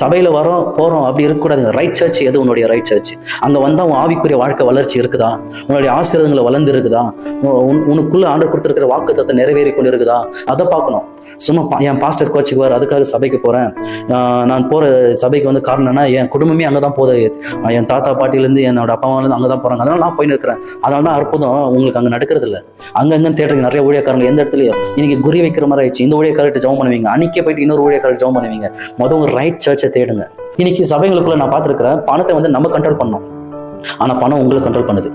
சபையில் வரோம் போகிறோம் அப்படி இருக்கக்கூடாதுங்க. ரைட் சர்ச் எது உன்னுடைய ரைட் சர்ச் அங்கே வந்தால் உன் ஆவிக்குரிய வாழ்க்கை வளர்ச்சி இருக்குதா? உன்னுடைய ஆசீர்வாதங்களை வளர்ந்து இருக்குதா உன்- உனக்குள்ள ஆண்டு கொடுத்துருக்கிற வாக்குத்தத்தை நிறைவேறி கொண்டு இருக்குதா அதை பார்க்கணும். சும்மா என் பாஸ்டர் கோச்சுக்கு வர அதுக்காக சபைக்கு போகிறேன் நான் போகிற சபைக்கு வந்து காரணம் என் குடும்பமே அங்கே தான் போகுது என் தாத்தா பாட்டிலேருந்து என்னோட அப்பா அம்மாலேருந்து அங்கே தான் போகிறாங்க அதனால நான் போயின்னு இருக்கிறேன். அதனால தான் அற்புதம் உங்களுக்கு அங்கே நடக்கிறது இல்லை அங்கங்கே தேட்டருக்கு நிறைய ஊழியக்காரங்க எந்த இடத்துலையும் இன்னைக்கு குறி வைக்கிற மாதிரி ஆயிடுச்சு. இந்த ஊழியக்காரர்கிட்ட ஜவம் பண்ணுவீங்க. அன்னைக்கே போயிட்டு இன்னொரு ஊழியக்காரர் ஜவம் பண்ணுவீங்க. மொதல் ஒரு ரைட் சர்ச்சை தேடுங்க. இன்னைக்கு சபைகளுக்குள்ள நான் பார்த்துருக்கிறேன் பணத்தை வந்து நம்ம கண்ட்ரோல் பண்ணோம். ஆனால் பணம் உங்களை கண்ட்ரோல் பண்ணுது.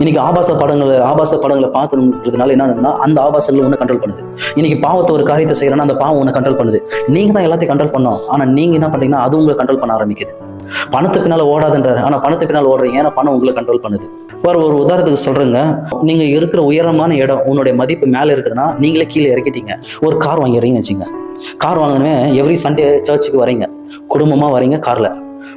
இன்னைக்கு ஆபாச படங்களை ஆபாச படங்களை பார்த்துருக்கிறதுனால என்ன ஆகுதுன்னா அந்த ஆபாசங்கள் ஒன்று கண்ட்ரோல் பண்ணுது. இன்னைக்கு பாவத்தை ஒரு காரியத்தை செய்யறேன்னா அந்த பாவம் ஒன்று கண்ட்ரோல் பண்ணுது. நீங்க தான் எல்லாத்தையும் கண்ட்ரோல் பண்ணோம். ஆனா நீங்க என்ன பண்றீங்கன்னா அது உங்களை கண்ட்ரோல் பண்ண ஆரம்பிக்குது. பணத்து பின்னால ஓடாதுன்றாரு. ஆனா பணத்து பின்னால் ஓடுறீங்க. ஏன்னா பணம் உங்களை கண்ட்ரோல் பண்ணுது. வேற ஒரு உதாரணத்துக்கு சொல்றேங்க. நீங்க இருக்கிற உயரமான இடம் உன்னுடைய மதிப்பு மேல இருக்குதுன்னா நீங்களே கீழே இறக்கிட்டீங்க. ஒரு கார் வாங்கிறீங்கன்னு வச்சுங்க கார் வாங்கினே எவ்ரி சண்டே சர்ச்சுக்கு வரீங்க குடும்பமா வரீங்க கார்ல.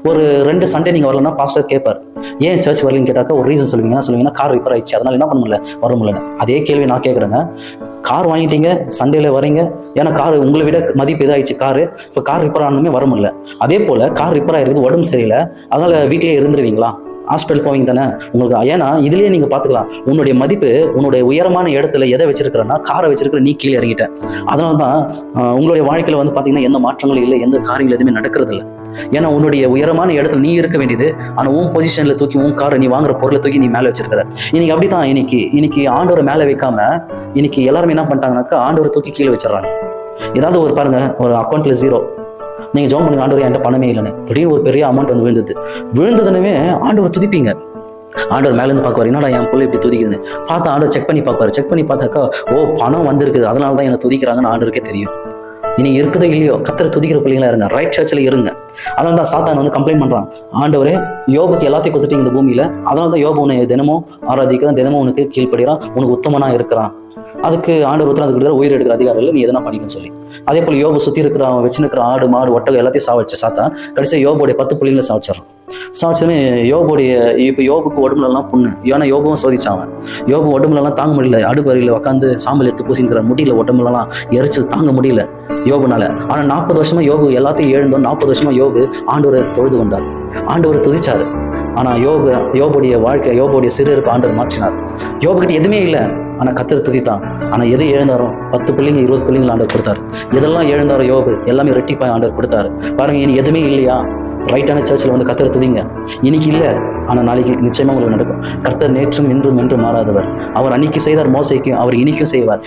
ஒரு ரெண்டு சண்டே நீங்கள் வரலன்னா பாஸ்டர் கேட்பார் ஏன் சர்ச் வரலன்னு கேட்டாக்க ஒரு ரீசன் சொல்லுவீங்க சொல்லுவீங்கன்னா கார் ரிப்பேர் ஆயிடுச்சு. அதனால என்ன பண்ண முடியல? வர முடியல அதே கேள்வி நான் கேட்குறேங்க கார் வாங்கிட்டீங்க சண்டேல வரீங்க. ஏன்னா கார் உங்களை விட மதிப்பு இதாகிடுச்சு காரு இப்போ கார் ரிப்பேர் ஆனதுமே வர முடியல. அதே போல கார் ரிப்பேர் ஆயிருக்குது உடம்பு சரியில்லை. அதனால வீட்டிலேயே இருந்துருவீங்களா? ஹாஸ்பிட்டல் போவீங்க தானே? உங்களுக்கு ஏன்னா இதுலயே நீங்க பாத்துக்கலாம் உன்னுடைய மதிப்பு உன்னுடைய உயரமான இடத்துல எதை வச்சிருக்கிறன்னா காரை வச்சிருக்கிற நீ கீழே இறங்கிட்ட. அதனால தான் உங்களுடைய வாழ்க்கையில வந்து பாத்தீங்கன்னா எந்த மாற்றங்களும் இல்லை எந்த காரியங்கள் எதுவுமே நடக்கிறது இல்லை. ஏன்னா உன்னுடைய உயரமான இடத்துல நீ இருக்க வேண்டியது ஆனா உன் பொசிஷன்ல தூக்கி உன் காரை நீ வாங்குற பொருளை தூக்கி நீ மேல வச்சிருக்கிற. இன்னைக்கு அப்படிதான் இன்னைக்கு இன்னைக்கு ஆண்டோரை மேல வைக்காம இன்னைக்கு எல்லாருமே என்ன பண்ணிட்டாங்கனாக்கா ஆண்டோரை தூக்கி கீழே வச்சிடறாங்க. ஏதாவது ஒரு பாருங்க ஒரு அக்கௌண்ட்ல ஜீரோ நீங்க ஜோம் பண்ணுங்க ஆண்டவர் என்கிட்ட பணமே இல்லைன்னு. திடீர்னு ஒரு பெரிய அமௌண்ட் வந்து விழுந்தது. விழுந்ததுனவே ஆண்டவர் துதிப்பீங்க. ஆண்டவர் மேலேருந்து பார்க்குவார் என்னடா என் பிள்ளை இப்படி துதிக்குதுன்னு? பார்த்தா ஆண்டவர் செக் பண்ணி பார்ப்பாரு. செக் பண்ணி பார்த்தாக்கா ஓ பணம் வந்திருக்குது. அதனால தான் என்னை துதிக்கிறாங்கன்னு ஆண்டவருக்கே தெரியும். இனி இருக்குதோ இல்லையோ கத்திர துதிக்கிற பிள்ளைங்களா இருங்க. ரைட் சர்ச்சில் இருங்க. அதனால தான் சாத்தான் வந்து கம்ப்ளைண்ட் பண்ணுறான் ஆண்டவரே யோபுக்கு எல்லாத்தையும் கொடுத்துட்டீங்க இந்த பூமியில். அதனால தான் யோபு உன்னை தினமும் ஆராதிக்கிறான் தினமும் உனக்கு கீழ்ப்படுகிறான் உனக்கு உத்தமனாக இருக்கிறான். அதுக்கு ஆண்டு ஒருத்தர் அதுக்கு உயிர் எடுக்கிற அதிகாரம் இல்லை நீ எதனா பண்ணிக்கன்னு சொல்லி. அதே போல யோபு சுத்தி இருக்கிற அவன் வச்சுருக்கிற ஆடு மாடு ஒட்டகம் எல்லாத்தையும் சாவடிச்சு சாத்தா கடைசியாக யோபுடைய பத்து புள்ளிகளை சாவச்சிடறான். சாவச்சதுமே யோபுடைய இப்போ யோபுக்கு உடம்புலலாம் புண்ணு. ஏன்னா யோபும் சோதிச்சான் அவன். யோபு உடம்புலலாம் தாங்க முடியல. அடுப்பறையில் உட்காந்து சாம்பல் எடுத்து பூசிக்கிற முடியல உடம்புலலாம். எரிச்சல் தாங்க முடியல யோபுனால. ஆனா நாற்பது வருஷமா யோபு எல்லாத்தையும் எழுந்தோம் நாற்பது வருஷமா யோபு ஆண்டவரை தொழுது கொண்டார். ஆண்டவரை துதிச்சாரு. ஆனால் யோபு யோபுடைய வாழ்க்கை யோபுடைய சிறு இருப்பு ஆண்டவர் மாற்றினார். யோபுக்கிட்ட எதுவுமே இல்லை. ஆனால் கத்தர் துதித்தான். ஆனால் எது எழுந்தாரோ பத்து பிள்ளைங்க இருபது பிள்ளைங்களை ஆண்டவர் கொடுத்தாரு. எதெல்லாம் எழுந்தாரோ யோபு எல்லாமே ரெட்டிப்பாய் ஆண்டவர் கொடுத்தாரு. பாருங்க இனி எதுவுமே இல்லையா? ரைட்டான சர்ச்சில் வந்து கத்தர் துதிங்க. இன்னைக்கு இல்லை ஆனால் நாளைக்கு நிச்சயமாக உங்களுக்கு நடக்கும். கர்த்தர் நேற்றும் இன்றும் என்றும் மாறாதவர். அவர் அன்னைக்கு செய்தார் மோசைக்கும் அவர் இனிக்கும் செய்வார்.